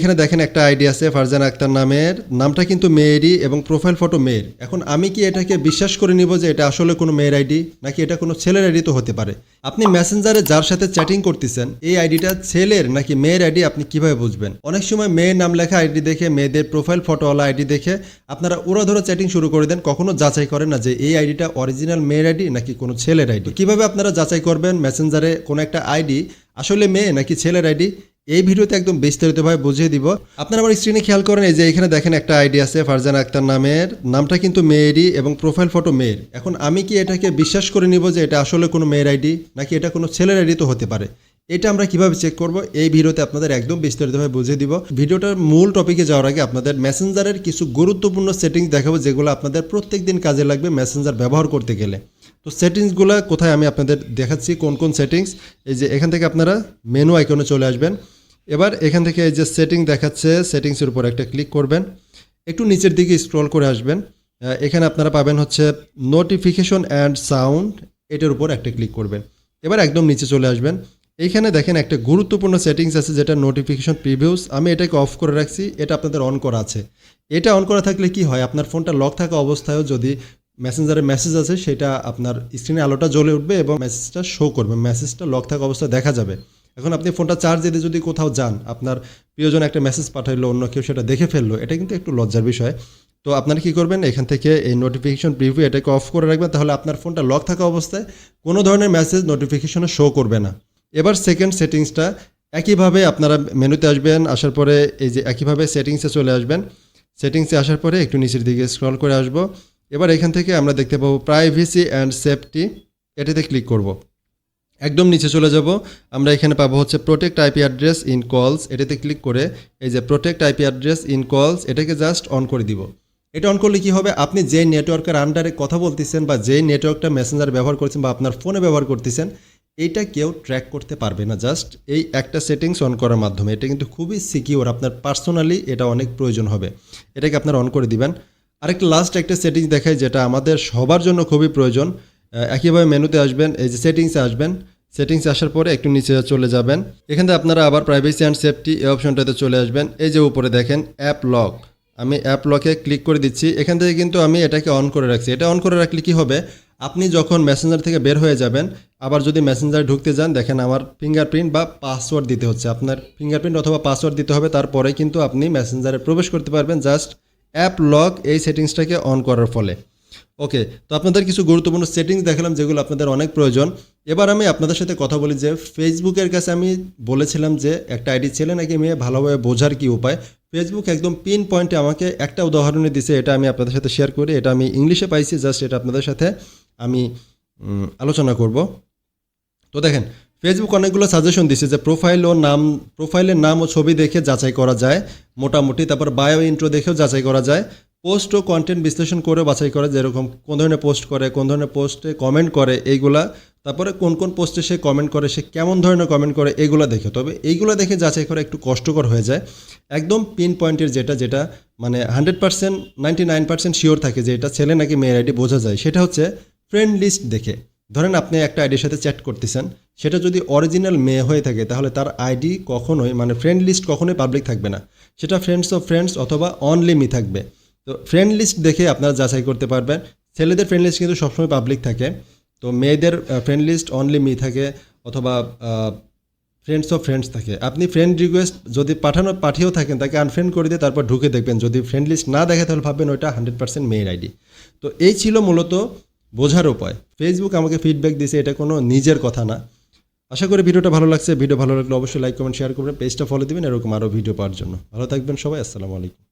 এখানে দেখেন একটা আইডি আছে ফারজানা আক্তার নামের। নামটা কিন্তু মেয়েরই এবং প্রোফাইল ফটো মেয়ের। এখন আমি কি এটাকে বিশ্বাস করে নিব যে এটা আসলে কোনো মেয়ের আইডি, নাকি এটা কোনো ছেলের আইডি তো হতে পারে? আপনি মেসেঞ্জারে যার সাথে চ্যাটিং করতেছেন, এই আইডিটা ছেলের নাকি মেয়ের আইডি আপনি কীভাবে বুঝবেন? অনেক সময় মেয়ের নাম লেখা আইডি দেখে, মেয়েদের প্রোফাইল ফটোওয়ালা আইডি দেখে আপনারা ওরা ধরে চ্যাটিং শুরু করে দেন, কখনো যাচাই করেন না যে এই আইডিটা অরিজিনাল মেয়ের আইডি নাকি কোনো ছেলের আইডি। কীভাবে আপনারা যাচাই করবেন মেসেঞ্জারে কোনো একটা আইডি, আসলে মেয়ে নাকি ছেলের আইডি? এই ভিডিওতে একদম বিস্তারিতভাবে বুঝিয়ে দিব। আপনারা আমার স্ক্রিনে খেয়াল করেন, এই যে এখানে দেখেন একটা আইডি আছে, ফারজানা আক্তার নামের। নামটা কিন্তু মেয়েরই এবং প্রোফাইল ফটো মেয়ের। এখন আমি কি এটাকে বিশ্বাস করে নিব যে এটা আসলে কোনো মেয়ের আইডি নাকি এটা কোনো ছেলের আইডি তো হতে পারে? এটা আমরা কীভাবে চেক করব? এই ভিডিওতে আপনাদের একদম বিস্তারিতভাবে বুঝিয়ে দিব। ভিডিওটার মূল টপিকে যাওয়ার আগে আপনাদের মেসেঞ্জারের কিছু গুরুত্বপূর্ণ সেটিংস দেখাবো, যেগুলো আপনাদের প্রত্যেক দিন কাজে লাগবে মেসেঞ্জার ব্যবহার করতে গেলে। তো সেটিংসগুলো কোথায় আমি আপনাদের দেখাচ্ছি, কোন কোন সেটিংস এই যে এখান থেকে আপনারা মেনু আইকনে চলে আসবেন। এবার এখান থেকে যে সেটিং দেখাচ্ছে সেটিংসের উপর একটা ক্লিক করবেন। একটু নিচের দিকে স্ক্রল করে আসবেন। এখানে আপনারা পাবেন হচ্ছে নোটিফিকেশন অ্যান্ড সাউন্ড এটার উপর একটা ক্লিক করবেন। এবার একদম নিচে চলে আসবেন। এইখানে দেখেন একটা গুরুত্বপূর্ণ সেটিংস আছে, যেটা নোটিফিকেশন প্রিভিউস আমি এটাকে অফ করে রাখছি, এটা আপনাদের অন করা আছে। এটা অন করা থাকলে কি হয়? আপনার ফোনটা লক থাকা অবস্থায়ও যদি মেসেঞ্জারে মেসেজ আছে সেটা আপনার স্ক্রিনে আলোটা জ্বলে উঠবে এবং মেসেজটা শো করবে। মেসেজটা লক থাকা অবস্থায় দেখা যাবে। এখন আপনি ফোনটা চার্জ দিতে যদি কোথাও যান, আপনার প্রিয়জন একটা মেসেজ পাঠাইলো, অন্য কেউ সেটা দেখে ফেলল, এটা কিন্তু একটু লজ্জার বিষয়। তো আপনারা কী করবেন, এখান থেকে এই নোটিফিকেশন প্রিভিউ এটাকে অফ করে রাখবেন, তাহলে আপনার ফোনটা লক থাকা অবস্থায় কোনো ধরনের মেসেজ নোটিফিকেশনে শো করবে না। এবার সেকেন্ড সেটিংসটা একইভাবে আপনারা মেনুতে আসবেন, আসার পরে এই যে একইভাবে সেটিংসে চলে আসবেন। সেটিংসে আসার পরে একটু নিচের দিকে স্ক্রল করে আসব। এবার এখান থেকে আমরা দেখতে পাবো প্রাইভেসি অ্যান্ড সেফটি এটাতে ক্লিক করব। একদম নিচে চলে যাব। আমরা এখানে পাবো হচ্ছে প্রোটেক্ট আইপি অ্যাড্রেস ইন কলস এটাতে ক্লিক করে এই যে প্রোটেক্ট আইপি অ্যাড্রেস ইন কলস এটাকে জাস্ট অন করে দিব। এটা অন করলে কি হবে? আপনি যে নেটওয়ার্কের আন্ডারে কথা বলতেছেন বা যেই নেটওয়ার্কটা মেসেঞ্জার ব্যবহার করছেন বা আপনার ফোনে ব্যবহার করতেছেন এইটা কেউ ট্র্যাক করতে পারবে না। জাস্ট এই একটা সেটিংস অন করার মাধ্যমে। এটা কিন্তু খুবই সিকিওর আপনার পার্সোনালি এটা অনেক প্রয়োজন হবে। এটাকে আপনার অন করে দিবেন। আরেকটা লাস্ট একটা সেটিংস দেখায় যেটা আমাদের সবার জন্য খুবই প্রয়োজন। একইভাবে মেনুতে আসবেন, এই যে সেটিংসে আসবেন। সেটিংসে আসার পরে একটু নিচে চলে যাবেন। এখান থেকে আপনারা আবার প্রাইভেসি অ্যান্ড সেফটি এই অপশনটাতে চলে আসবেন। এই যে উপরে দেখেন অ্যাপ লক আমি অ্যাপ লকে ক্লিক করে দিচ্ছি। এখান থেকে কিন্তু আমি এটাকে অন করে রাখছি। এটা অন করে রাখলে কি হবে? আপনি যখন মেসেঞ্জার থেকে বের হয়ে যাবেন, আবার যদি মেসেঞ্জারে ঢুকতে যান, দেখেন আমার ফিঙ্গারপ্রিন্ট বা পাসওয়ার্ড দিতে হচ্ছে। আপনার ফিঙ্গারপ্রিন্ট অথবা পাসওয়ার্ড দিতে হবে, তারপরে কিন্তু আপনি মেসেঞ্জারে প্রবেশ করতে পারবেন। জাস্ট অ্যাপ লক এই সেটিংসটাকে অন করার ফলে। ওকে তো আপনাদের কিছু গুরুত্বপূর্ণ সেটিংস দেখালাম যেগুলো আপনাদের অনেক প্রয়োজন। এবার আমি আপনাদের সাথে কথা বলি যে ফেসবুকের কাছে আমি বলেছিলাম যে, একটা আইডি ছেলে নাকি মেয়ে ভালোভাবে বোঝার কি উপায়। ফেসবুক একদম পিন পয়েন্টে আমাকে একটা উদাহরণে দিছে, এটা আমি আপনাদের সাথে শেয়ার করি। এটা আমি ইংলিশে পাইছি জাস্ট এটা আপনাদের সাথে আমি আলোচনা করব। তো দেখেন ফেসবুক অনেকগুলো সাজেশন দিছে যে প্রোফাইল ও নাম প্রোফাইলের নাম ও ছবি দেখে যাচাই করা যায়। মোটামুটি, তারপর বায়ো ইন্ট্রো দেখেও যাচাই করা যায়। পোস্ট ও কন্টেন্ট বিশ্লেষণ করে বাছাই করে যেরকম কোন ধরনের পোস্ট করে, কোন ধরনের পোস্টে কমেন্ট করে, এইগুলা। তারপরে কোন কোন পোস্টে সে কমেন্ট করে, সে কেমন ধরনের কমেন্ট করে, এইগুলো দেখে। তবে এইগুলো দেখে যাচাই করা একটু কষ্টকর হয়ে যায়। একদম পিন পয়েন্টের যেটা যেটা মানে hundred percent ninety nine percent sure থাকে যে এটা ছেলে নাকি মেয়ের আইডি বোঝা যায়, সেটা হচ্ছে ফ্রেন্ড লিস্ট দেখে। ধরেন আপনি একটা আইডির সাথে চ্যাট করতেছেন, সেটা যদি অরিজিনাল মেয়ে হয়ে থাকে, তাহলে তার আইডি কখনোই মানে ফ্রেন্ড লিস্ট কখনোই পাবলিক থাকবে না। সেটা ফ্রেন্ডস অফ ফ্রেন্ডস অথবা অনলি মি থাকবে। তো ফ্রেন্ড লিস্ট দেখে আপনারা যাচাই করতে পারবেন। ছেলেদের ফ্রেন্ড লিস্ট কিন্তু সবসময় পাবলিক থাকে। তো মেয়েদের ফ্রেন্ড লিস্ট অনলি মি থাকে অথবা ফ্রেন্ডস অফ ফ্রেন্ডস থাকে। আপনি ফ্রেন্ড রিকোয়েস্ট যদি পাঠানো, পাঠিয়েও থাকেন, তাকে আনফ্রেন্ড করে দিয়ে তারপর ঢুকে দেখবেন। যদি ফ্রেন্ড লিস্ট না দেখে, তাহলে ভাববেন ওইটা হান্ড্রেড পার্সেন্ট মেয়ের আইডি তো এই ছিল মূলত বোঝার উপায়। ফেসবুক আমাকে ফিডব্যাক দিয়েছে, এটা কোনো নিজের কথা না। আশা করি ভিডিওটা ভালো লাগছে। ভিডিও ভালো লাগলে অবশ্যই লাইক কমেন্ট শেয়ার করবেন। পেজটা ফলো দিবেন, এরকম আরও ভিডিও পাওয়ার জন্য। ভালো থাকবেন সবাই, আসসালামু আলাইকুম।